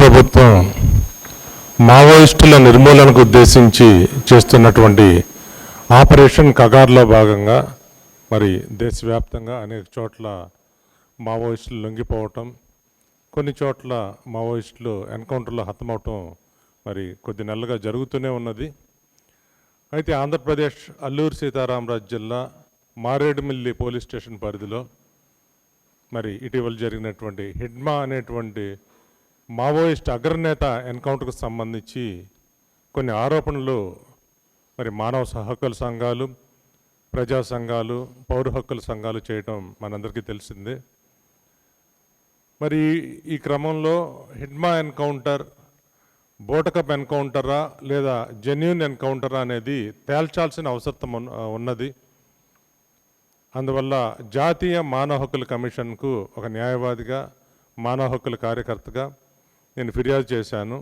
ప్రభుత్వం మావోయిస్టుల నిర్మూలనకు ఉద్దేశించి చేస్తున్నటువంటి ఆపరేషన్ కగార్లో భాగంగా మరి దేశవ్యాప్తంగా అనేక చోట్ల మావోయిస్టులు లొంగిపోవటం కొన్ని చోట్ల మావోయిస్టులు ఎన్కౌంటర్లో హతమవటం మరి కొద్ది నెలలుగా జరుగుతూనే ఉన్నది. అయితే ఆంధ్రప్రదేశ్ అల్లూరు సీతారామరాజు జిల్లా మారేడుమిల్లి పోలీస్ స్టేషన్ పరిధిలో మరి ఇటీవల జరిగినటువంటి హిడ్మా అనేటువంటి మావోయిస్ట్ అగ్రనేత ఎన్కౌంటర్కు సంబంధించి కొన్ని ఆరోపణలు మరి మానవ హక్కుల సంఘాలు ప్రజా సంఘాలు పౌర హక్కుల సంఘాలు చేయటం మనందరికీ తెలిసిందే. మరి ఈ క్రమంలో హిడ్మా ఎన్కౌంటర్ బోటకప్ ఎన్కౌంటరా లేదా జెన్యున్ ఎన్కౌంటరా అనేది తేల్చాల్సిన అవసరం ఉన్నది. అందువల్ల జాతీయ మానవ హక్కుల కమిషన్కు ఒక న్యాయవాదిగా మానవ హక్కుల కార్యకర్తగా నేను ఫిర్యాదు చేశాను.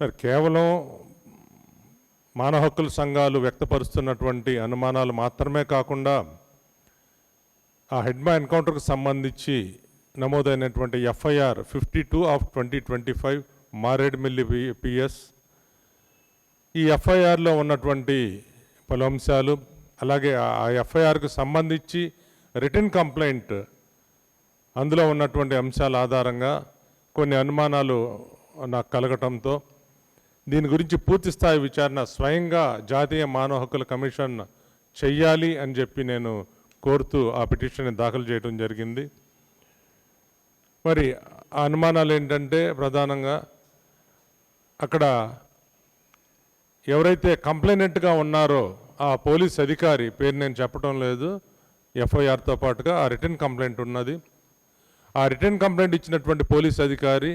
మరి కేవలం మానవ హక్కుల సంఘాలు వ్యక్తపరుస్తున్నటువంటి అనుమానాలు మాత్రమే కాకుండా ఆ హెడ్మా ఎన్కౌంటర్కు సంబంధించి నమోదైనటువంటి FIR fifty two of twenty twenty five Maredumilli PS. ఈ ఎఫ్ఐఆర్లో ఉన్నటువంటి పలు అంశాలు అలాగే ఆ ఎఫ్ఐఆర్కు సంబంధించి రిటర్న్ కంప్లైంట్ అందులో ఉన్నటువంటి అంశాల ఆధారంగా కొన్ని అనుమానాలు నాకు కలగటంతో దీని గురించి పూర్తి స్థాయి విచారణ స్వయంగా జాతీయ మానవ హక్కుల కమిషన్ చెయ్యాలి అని చెప్పి నేను కోరుతూ ఆ పిటిషన్ని దాఖలు చేయడం జరిగింది. మరి ఆ అనుమానాలు ఏంటంటే ప్రధానంగా అక్కడ ఎవరైతే కంప్లైనెంట్గా ఉన్నారో ఆ పోలీస్ అధికారి పేరు నేను చెప్పడం లేదు ఎఫ్ఐఆర్తో పాటుగా ఆ రిటర్న్ కంప్లైంట్ ఉన్నది. ఆ రిటర్న్ కంప్లైంట్ ఇచ్చినటువంటి పోలీస్ అధికారి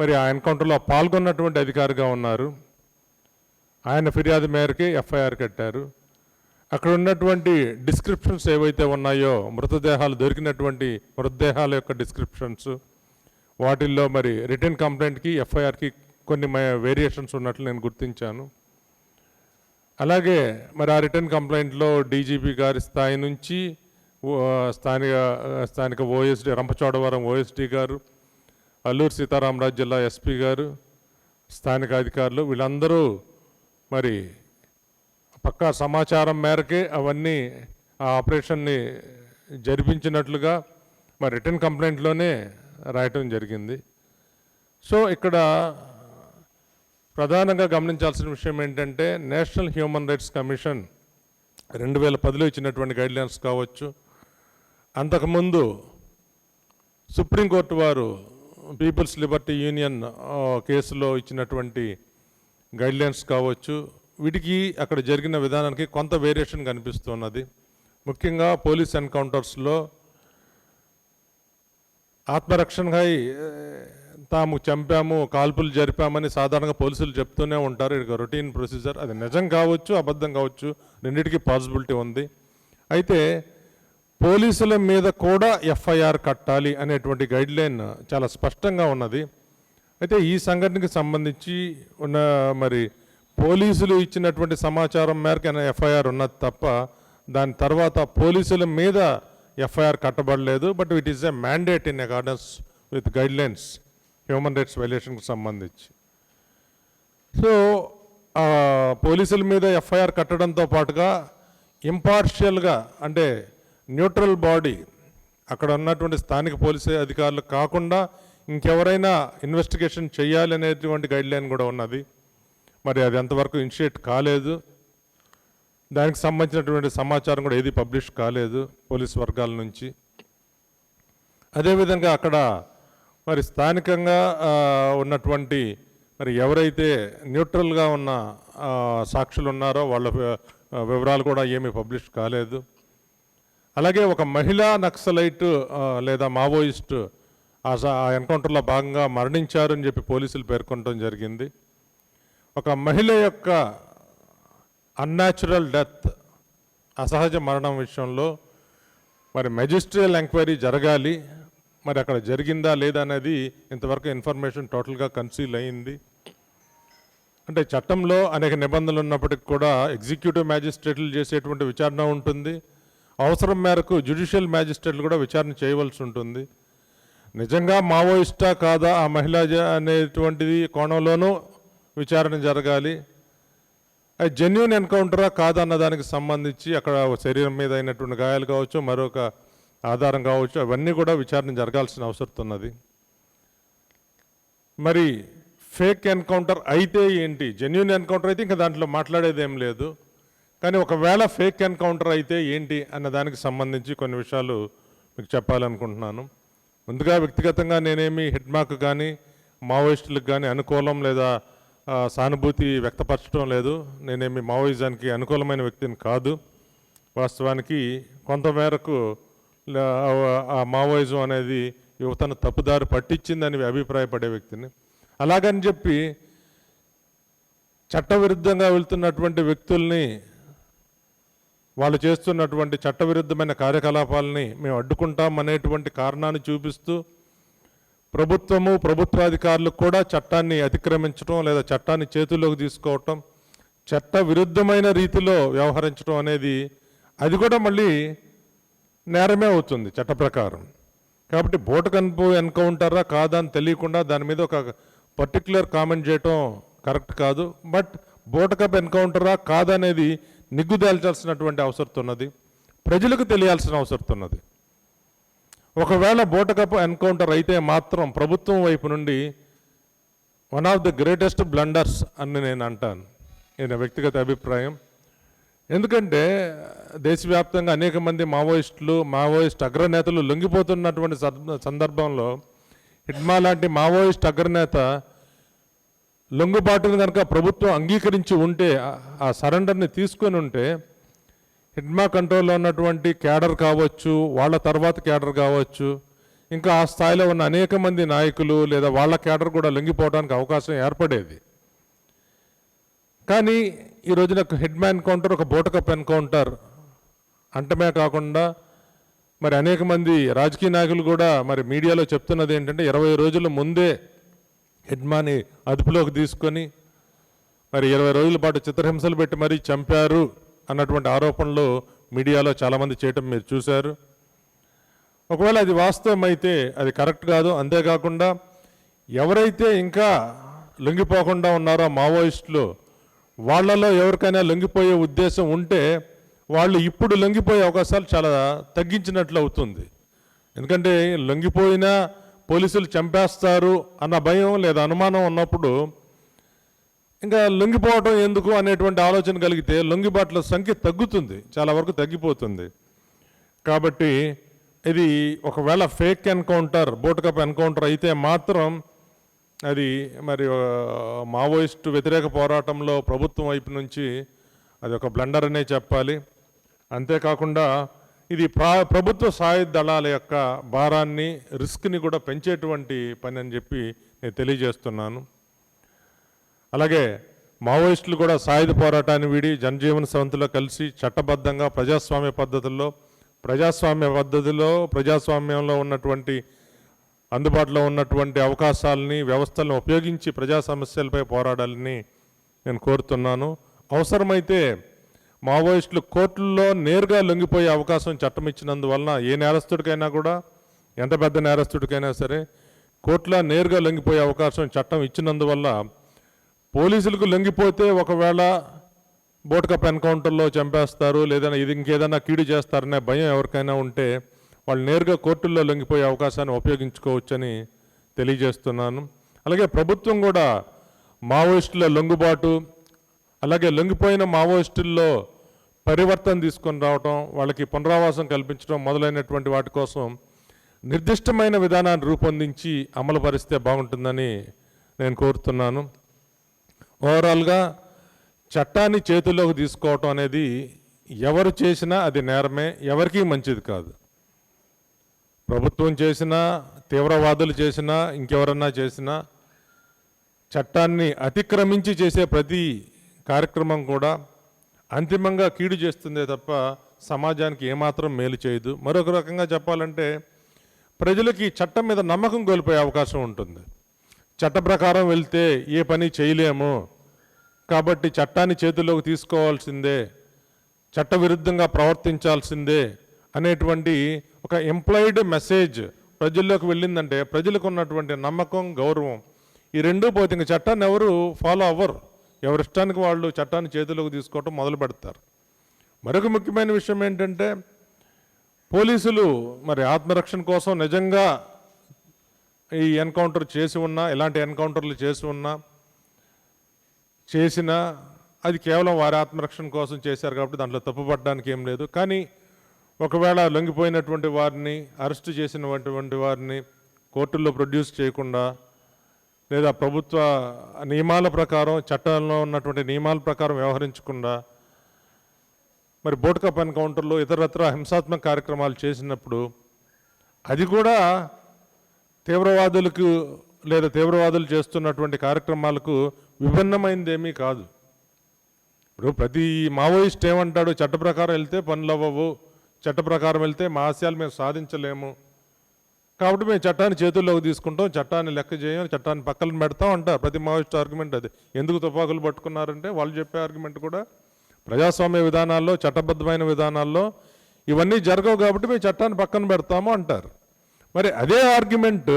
మరి ఆ ఎన్కౌంటర్లో పాల్గొన్నటువంటి అధికారిగా ఉన్నారు. ఆయన ఫిర్యాదు మేరకి ఎఫ్ఐఆర్ కట్టారు. అక్కడ ఉన్నటువంటి డిస్క్రిప్షన్స్ ఏవైతే ఉన్నాయో మృతదేహాలు దొరికినటువంటి మృతదేహాల యొక్క డిస్క్రిప్షన్స్ వాటిల్లో మరి రిటర్న్ కంప్లైంట్కి ఎఫ్ఐఆర్కి కొన్ని వేరియేషన్స్ ఉన్నట్లు నేను గుర్తించాను. అలాగే మరి ఆ రిటర్న్ కంప్లైంట్లో డీజీపీ గారి స్థాయి నుంచి స్థానిక స్థానిక ఓఎస్డి రంపచోడవరం ఓఎస్డి గారు అల్లూరు సీతారామరాజు జిల్లా ఎస్పీ గారు స్థానిక అధికారులు వీళ్ళందరూ మరి పక్కా సమాచారం మేరకే అవన్నీ ఆ ఆపరేషన్ని జరిపించినట్లుగా మరి రిటర్న్ కంప్లైంట్లోనే రాయటం జరిగింది. సో ఇక్కడ ప్రధానంగా గమనించాల్సిన విషయం ఏంటంటే నేషనల్ హ్యూమన్ రైట్స్ కమిషన్ రెండు వేల పదిలో ఇచ్చినటువంటి గైడ్లైన్స్ కావచ్చు అంతకుముందు సుప్రీంకోర్టు వారు పీపుల్స్ లిబర్టీ యూనియన్ కేసులో ఇచ్చినటువంటి గైడ్లైన్స్ కావచ్చు వీటికి అక్కడ జరిగిన విధానానికి కొంత వేరియేషన్ కనిపిస్తున్నది. ముఖ్యంగా పోలీస్ ఎన్కౌంటర్స్లో ఆత్మరక్షణగా తాము చంపాము కాల్పులు జరిపామని సాధారణంగా పోలీసులు చెప్తూనే ఉంటారు. ఇది రొటీన్ ప్రొసీజర్. అది నిజం కావచ్చు అబద్ధం కావచ్చు రెండింటికి పాసిబిలిటీ ఉంది. అయితే పోలీసుల మీద కూడా ఎఫ్ఐఆర్ కట్టాలి అనేటువంటి గైడ్లైన్ చాలా స్పష్టంగా ఉన్నది. అయితే ఈ సంఘటనకి సంబంధించి ఉన్న మరి పోలీసులు ఇచ్చినటువంటి సమాచారం మేరకు ఎఫ్ఐఆర్ ఉన్నది తప్ప దాని తర్వాత పోలీసుల మీద FIR కట్టబడలేదు. But it is a mandate in accordance with guidelines human rights వైలేషన్కి సంబంధించి. సో పోలీసుల మీద ఎఫ్ఐఆర్ కట్టడంతో పాటుగా ఇంపార్షియల్గా అంటే న్యూట్రల్ బాడీ అక్కడ ఉన్నటువంటి స్థానిక పోలీసు అధికారులు కాకుండా ఇంకెవరైనా ఇన్వెస్టిగేషన్ చేయాలి అనేటువంటి గైడ్లైన్ కూడా ఉన్నది. మరి అది ఎంతవరకు ఇనిషియేట్ కాలేదు. దానికి సంబంధించినటువంటి సమాచారం కూడా ఏది పబ్లిష్ కాలేదు పోలీస్ వర్గాల నుంచి. అదేవిధంగా అక్కడ మరి స్థానికంగా ఉన్నటువంటి మరి ఎవరైతే న్యూట్రల్గా ఉన్న సాక్షులు ఉన్నారో వాళ్ళ వివరాలు కూడా ఏమీ పబ్లిష్ కాలేదు. అలాగే ఒక మహిళా నక్సలైట్ లేదా మావోయిస్ట్ ఆ ఆ ఎన్కౌంటర్లో భాగంగా మరణించారని చెప్పి పోలీసులు పేర్కొనడం జరిగింది. ఒక మహిళ యొక్క అన్యాచురల్ డెత్ అసహజ మరణం విషయంలో మరి మెజిస్ట్రియల్ ఎంక్వైరీ జరగాలి. మరి అక్కడ జరిగిందా లేదా అనేది ఇంతవరకు ఇన్ఫర్మేషన్ టోటల్గా కన్సీల్ అయింది. అంటే చట్టంలో అనేక నిబంధనలు ఉన్నప్పటికీ కూడా ఎగ్జిక్యూటివ్ మ్యాజిస్ట్రేట్లు చేసేటువంటి విచారణ ఉంటుంది. అవసరం మేరకు జ్యుడిషియల్ మ్యాజిస్ట్రేట్లు కూడా విచారణ చేయవలసి ఉంటుంది. నిజంగా మావోయిస్టా కాదా ఆ మహిళ అనేటువంటిది కోణంలోనూ విచారణ జరగాలి. అది జెన్యున్ ఎన్కౌంటరా కాదా అన్న దానికి సంబంధించి అక్కడ శరీరం మీద అయినటువంటి గాయాలు కావచ్చు మరొక ఆధారం కావచ్చు అవన్నీ కూడా విచారణ జరగాల్సిన అవసరం ఉన్నది. మరి ఫేక్ ఎన్కౌంటర్ అయితే ఏంటి? జెన్యున్ ఎన్కౌంటర్ అయితే ఇంకా దాంట్లో మాట్లాడేది ఏం లేదు. కానీ ఒకవేళ ఫేక్ ఎన్కౌంటర్ అయితే ఏంటి అన్న దానికి సంబంధించి కొన్ని విషయాలు మీకు చెప్పాలనుకుంటున్నాను. ముందుగా వ్యక్తిగతంగా నేనేమి హెడ్మాక్ కానీ మావోయిస్టులకు కానీ అనుకూలం లేదా సానుభూతి వ్యక్తపరచడం లేదు. నేనేమి మావోయిజానికి అనుకూలమైన వ్యక్తిని కాదు. వాస్తవానికి కొంతమేరకు ఆ- ఆ మావోయిజం అనేది యువతను తప్పుదారి పట్టించిందని అభిప్రాయపడే వ్యక్తిని. అలాగని చెప్పి చట్టవిరుద్ధంగా వెళ్తున్నటువంటి వ్యక్తుల్ని వాళ్ళు చేస్తున్నటువంటి చట్టవిరుద్ధమైన కార్యకలాపాలని మేము అడ్డుకుంటాం అనేటువంటి కారణాన్ని చూపిస్తూ ప్రభుత్వము ప్రభుత్వాధికారులు కూడా చట్టాన్ని అతిక్రమించడం లేదా చట్టాన్ని చేతుల్లోకి తీసుకోవటం చట్ట విరుద్ధమైన రీతిలో వ్యవహరించడం అనేది అది కూడా మళ్ళీ నేరమే అవుతుంది చట్ట ప్రకారం. కాబట్టి బోటు కనుపు ఎన్కౌంటరా కాదా అని తెలియకుండా దాని మీద ఒక పర్టికులర్ కామెంట్ చేయటం కరెక్ట్ కాదు. బట్ బోటకప్ ఎన్కౌంటరా కాదనేది నిగ్గుదేల్చాల్సినటువంటి అవసరం ఉన్నది ప్రజలకు తెలియాల్సిన అవసరం ఉన్నది ఒకవేళ బోటకపు ఎన్కౌంటర్ అయితే మాత్రం ప్రభుత్వం వైపు నుండి one of the greatest blunders అని నేను అంటాను. ఈయన వ్యక్తిగత అభిప్రాయం. ఎందుకంటే దేశవ్యాప్తంగా అనేక మంది మావోయిస్టులు మావోయిస్ట్ అగ్రనేతలు లొంగిపోతున్నటువంటి సంద- సందర్భంలో హిడ్మా లాంటి మావోయిస్ట్ అగ్రనేత లొంగుబాటును కనుక ప్రభుత్వం అంగీకరించి ఉంటే ఆ- సరెండర్ని తీసుకొని ఉంటే హిడ్మా కంట్రోల్లో ఉన్నటువంటి క్యాడర్ కావచ్చు వాళ్ళ తర్వాత క్యాడర్ కావచ్చు ఇంకా ఆ స్థాయిలో ఉన్న అనేక మంది నాయకులు లేదా వాళ్ళ క్యాడర్ కూడా లొంగిపోవడానికి అవకాశం ఏర్పడేది. కానీ ఈ రోజున ఒక ఎన్కౌంటర్ కౌంటర్ ఒక బోటకప్ ఎన్కౌంటర్ అంటమే కాకుండా మరి అనేక మంది రాజకీయ నాయకులు కూడా మరి మీడియాలో చెప్తున్నది ఏంటంటే ఇరవై రోజుల ముందే యజమాని అదుపులోకి తీసుకొని మరి ఇరవై రోజుల పాటు చిత్రహింసలు పెట్టి మరీ చంపారు అన్నటువంటి ఆరోపణలు మీడియాలో చాలామంది చేయటం మీరు చూశారు. ఒకవేళ అది వాస్తవం అయితే అది కరెక్ట్ కాదు. అంతేకాకుండా ఎవరైతే ఇంకా లొంగిపోకుండా ఉన్నారో మావోయిస్టులు వాళ్ళలో ఎవరికైనా లొంగిపోయే ఉద్దేశం ఉంటే వాళ్ళు ఇప్పుడు లొంగిపోయే అవకాశాలు చాలా తగ్గించినట్లు అవుతుంది. ఎందుకంటే లొంగిపోయినా పోలీసులు చంపేస్తారు అన్న భయం లేదా అనుమానం ఉన్నప్పుడు ఇంకా లొంగిపోవటం ఎందుకు అనేటువంటి ఆలోచన కలిగితే లొంగిబాట్ల సంఖ్య తగ్గుతుంది చాలా వరకు తగ్గిపోతుంది. కాబట్టి ఇది ఒకవేళ ఫేక్ ఎన్కౌంటర్ బోటుకప్ ఎన్కౌంటర్ అయితే మాత్రం అది మరి మావోయిస్ట్ మావోయిస్టు వ్యతిరేక పోరాటంలో ప్రభుత్వం వైపు నుంచి అది ఒక బ్లండర్ అనే చెప్పాలి. అంతేకాకుండా ఇది ప్రా ప్రభుత్వ సాయుధ దళాల యొక్క భారాన్ని రిస్క్ని కూడా పెంచేటువంటి పని అని చెప్పి నేను తెలియజేస్తున్నాను. అలాగే మావోయిస్టులు కూడా సాయుధ పోరాటాన్ని వీడి జనజీవన సవంతిలో కలిసి చట్టబద్ధంగా ప్రజాస్వామ్య పద్ధతుల్లో ప్రజాస్వామ్య పద్ధతిలో ప్రజాస్వామ్యంలో ఉన్నటువంటి అందుబాటులో ఉన్నటువంటి అవకాశాలని వ్యవస్థలను ఉపయోగించి ప్రజా సమస్యలపై పోరాడాలని నేను కోరుతున్నాను. అవసరమైతే మావోయిస్టులు కోర్టుల్లో నేరుగా లొంగిపోయే అవకాశం చట్టం ఇచ్చినందువలన ఏ నేరస్తుడికైనా కూడా ఎంత పెద్ద నేరస్తుడికైనా సరే కోర్టులో నేరుగా లొంగిపోయే అవకాశం చట్టం ఇచ్చినందువల్ల పోలీసులకు లొంగిపోతే ఒకవేళ బోట్కప్ ఎన్కౌంటర్లో చంపేస్తారు లేదా ఇది ఇంకేదైనా కీడు చేస్తారనే భయం ఎవరికైనా ఉంటే వాళ్ళు నేరుగా కోర్టుల్లో లొంగిపోయే అవకాశాన్ని ఉపయోగించుకోవచ్చని తెలియజేస్తున్నాను. అలాగే ప్రభుత్వం కూడా మావోయిస్టుల లొంగుబాటు అలాగే లొంగిపోయిన మావోయిస్టుల్లో పరివర్తన తీసుకొని రావటం వాళ్ళకి పునరావాసం కల్పించడం మొదలైనటువంటి వాటి కోసం నిర్దిష్టమైన విధానాన్ని రూపొందించి అమలు పరిస్తే బాగుంటుందని నేను కోరుతున్నాను. ఓవరాల్గా చట్టాన్ని చేతుల్లోకి తీసుకోవటం అనేది ఎవరు చేసినా అది నేరమే ఎవరికీ మంచిది కాదు. ప్రభుత్వం చేసినా తీవ్రవాదులు చేసినా ఇంకెవరన్నా చేసినా చట్టాన్ని అతిక్రమించి చేసే ప్రతి కార్యక్రమం కూడా అంతిమంగా కీడు చేస్తుందే తప్ప సమాజానికి ఏమాత్రం మేలు చేయదు. మరొక రకంగా చెప్పాలంటే ప్రజలకి చట్టం మీద నమ్మకం కోల్పోయే అవకాశం ఉంటుంది. చట్ట ప్రకారం వెళ్తే ఏ పని చేయలేము. కాబట్టి చట్టాన్ని చేతుల్లోకి తీసుకోవాల్సిందే చట్టవిరుద్ధంగా ప్రవర్తించాల్సిందే అనేటువంటి ఒక ఎంప్లాయిడ్ మెసేజ్ ప్రజల్లోకి వెళ్ళిందంటే ప్రజలకు ఉన్నటువంటి నమ్మకం గౌరవం ఈ రెండూ పోతే ఇంక చట్టాన్ని ఎవరు ఫాలో అవ్వరు. ఎవరి ఇష్టానికి వాళ్ళు చట్టాన్ని చేతిలోకి తీసుకోవటం మొదలు పెడతారు. మరొక ముఖ్యమైన విషయం ఏంటంటే పోలీసులు మరి ఆత్మరక్షణ కోసం నిజంగా ఈ ఎన్కౌంటర్ చేసి ఉన్నా ఇలాంటి ఎన్కౌంటర్లు చేసి ఉన్నా చేసినా అది కేవలం వారి ఆత్మరక్షణ కోసం చేశారు కాబట్టి దాంట్లో తప్పుపడడానికి ఏం లేదు. కానీ ఒకవేళ లొంగిపోయినటువంటి వారిని అరెస్టు చేసినటువంటి వారిని కోర్టుల్లో ప్రొడ్యూస్ చేయకుండా లేదా ప్రభుత్వ నియమాల ప్రకారం చట్టంలో ఉన్నటువంటి నియమాల ప్రకారం వ్యవహరించకుండా మరి బోట్కప్ ఎన్కౌంటర్లో ఇతరత్ర హింసాత్మక కార్యక్రమాలు చేసినప్పుడు అది కూడా తీవ్రవాదులకు లేదా తీవ్రవాదులు చేస్తున్నటువంటి కార్యక్రమాలకు విభిన్నమైనదేమీ కాదు. ఇప్పుడు ప్రతి మావోయిస్ట్ ఏమంటాడు చట్ట ప్రకారం వెళ్తే పనులు అవ్వవు చట్ట ప్రకారం వెళ్తే మా ఆశయాలు మేము సాధించలేము కాబట్టి మేము చట్టాన్ని చేతుల్లోకి తీసుకుంటాం చట్టాన్ని లెక్క చేయం చట్టాన్ని పక్కన పెడతాం అంటారు. ప్రతి మావోయిస్ట్ ఆర్గ్యుమెంట్ అది. ఎందుకు తుపాకులు పట్టుకున్నారంటే వాళ్ళు చెప్పే ఆర్గ్యుమెంట్ కూడా ప్రజాస్వామ్య విధానాల్లో చట్టబద్ధమైన విధానాల్లో ఇవన్నీ జరగవు కాబట్టి మేము చట్టాన్ని పక్కన పెడతాము అంటారు. మరి అదే ఆర్గ్యుమెంట్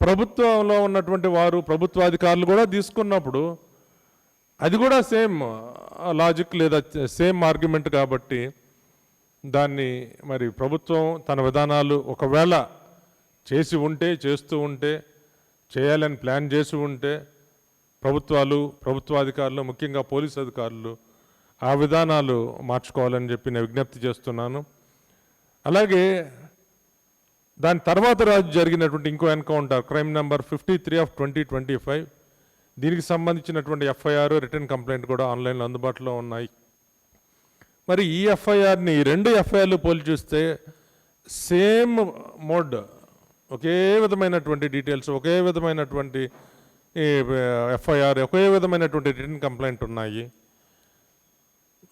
ప్రభుత్వంలో ఉన్నటువంటి వారు ప్రభుత్వాధికారులు కూడా తీసుకున్నప్పుడు అది కూడా సేమ్ లాజిక్ లేదా సేమ్ ఆర్గ్యుమెంట్ కాబట్టి దాన్ని మరి ప్రభుత్వం తన విధానాలు ఒకవేళ చేసి ఉంటే చేస్తూ ఉంటే చేయాలని ప్లాన్ చేసి ఉంటే ప్రభుత్వాలు ప్రభుత్వాధికారులు ముఖ్యంగా పోలీస్ అధికారులు ఆ విధానాలు మార్చుకోవాలని చెప్పి నేను విజ్ఞప్తి చేస్తున్నాను. అలాగే దాని తర్వాత రాజు జరిగినటువంటి ఇంకో encounter crime number fifty three of twenty twenty five దీనికి సంబంధించినటువంటి ఎఫ్ఐఆర్ రిటర్న్ కంప్లైంట్ కూడా ఆన్లైన్లో అందుబాటులో ఉన్నాయి. మరి ఈ ఎఫ్ఐఆర్ని రెండు ఎఫ్ఐఆర్లు పోల్చి చూస్తే సేమ్ మోడ్ ఒకే విధమైనటువంటి డీటెయిల్స్ ఒకే విధమైనటువంటి ఎఫ్ఐఆర్ ఒకే విధమైనటువంటి రిటర్న్ కంప్లైంట్ ఉన్నాయి.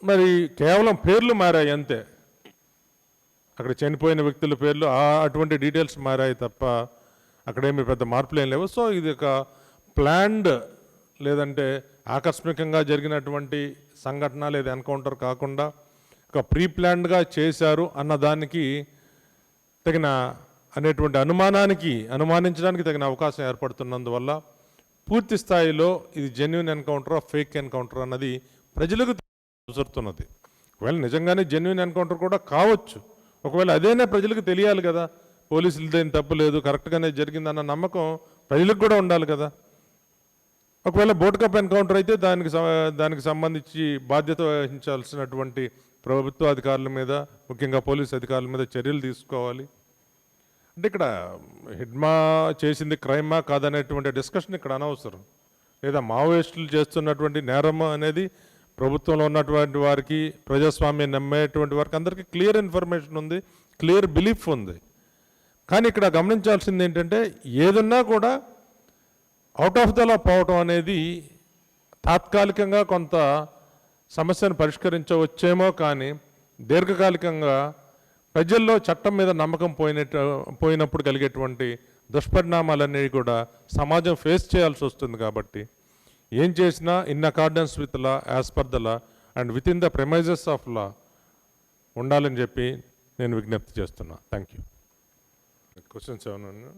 మరి కేవలం పేర్లు మారాయి అంతే. అక్కడ చనిపోయిన వ్యక్తుల పేర్లు అటువంటి డీటెయిల్స్ మారాయి తప్ప అక్కడేమి పెద్ద మార్పులు ఏం లేవు. సో ఇది ఒక ప్లాన్డ్ లేదంటే ఆకస్మికంగా జరిగినటువంటి సంఘటన లేదా ఎన్కౌంటర్ కాకుండా ఒక ప్రీ ప్లాన్డ్గా చేశారు అన్న దానికి తగిన అనేటువంటి అనుమానానికి అనుమానించడానికి తగిన అవకాశం ఏర్పడుతున్నందువల్ల పూర్తి స్థాయిలో ఇది జెన్యున్ ఎన్కౌంటర్ ఫేక్ ఎన్కౌంటర్ అన్నది ప్రజలకు అవసరుతున్నది ఒకవేళ నిజంగానే జెన్యున్ ఎన్కౌంటర్ కూడా కావచ్చు. ఒకవేళ అదేనే ప్రజలకు తెలియాలి కదా పోలీసులతో ఏం తప్పు లేదు కరెక్ట్గానే జరిగిందన్న నమ్మకం ప్రజలకు కూడా ఉండాలి కదా. ఒకవేళ బోట్ కప్ ఎన్కౌంటర్ అయితే దానికి దానికి సంబంధించి బాధ్యత వహించాల్సినటువంటి ప్రభుత్వ అధికారుల మీద ముఖ్యంగా పోలీస్ అధికారుల మీద చర్యలు తీసుకోవాలి. అంటే ఇక్కడ హిడ్మా చేసింది క్రైమా కాదనేటువంటి డిస్కషన్ ఇక్కడ అనవసరం. లేదా మావోయిస్టులు చేస్తున్నటువంటి నేరం అనేది ప్రభుత్వంలో ఉన్నటువంటి వారికి ప్రజాస్వామ్యం నమ్మేటువంటి వారికి అందరికీ క్లియర్ ఇన్ఫర్మేషన్ ఉంది క్లియర్ బిలీఫ్ ఉంది. కానీ ఇక్కడ గమనించాల్సింది ఏంటంటే ఏదన్నా కూడా అవుట్ ఆఫ్ ద లా పోవటం అనేది తాత్కాలికంగా కొంత సమస్యను పరిష్కరించవచ్చేమో కానీ దీర్ఘకాలికంగా ప్రజల్లో చట్టం మీద నమ్మకం పోయినట్టు పోయినప్పుడు కలిగేటువంటి దుష్పరిణామాలన్నీ కూడా సమాజం ఫేస్ చేయాల్సి వస్తుంది కాబట్టి ఏం చేసినా in accordance with law as per the law and with in the premises of law ఉండాలని చెప్పి నేను విజ్ఞప్తి చేస్తున్నా. థ్యాంక్ యూ క్వశ్చన్స్ ఏమైనా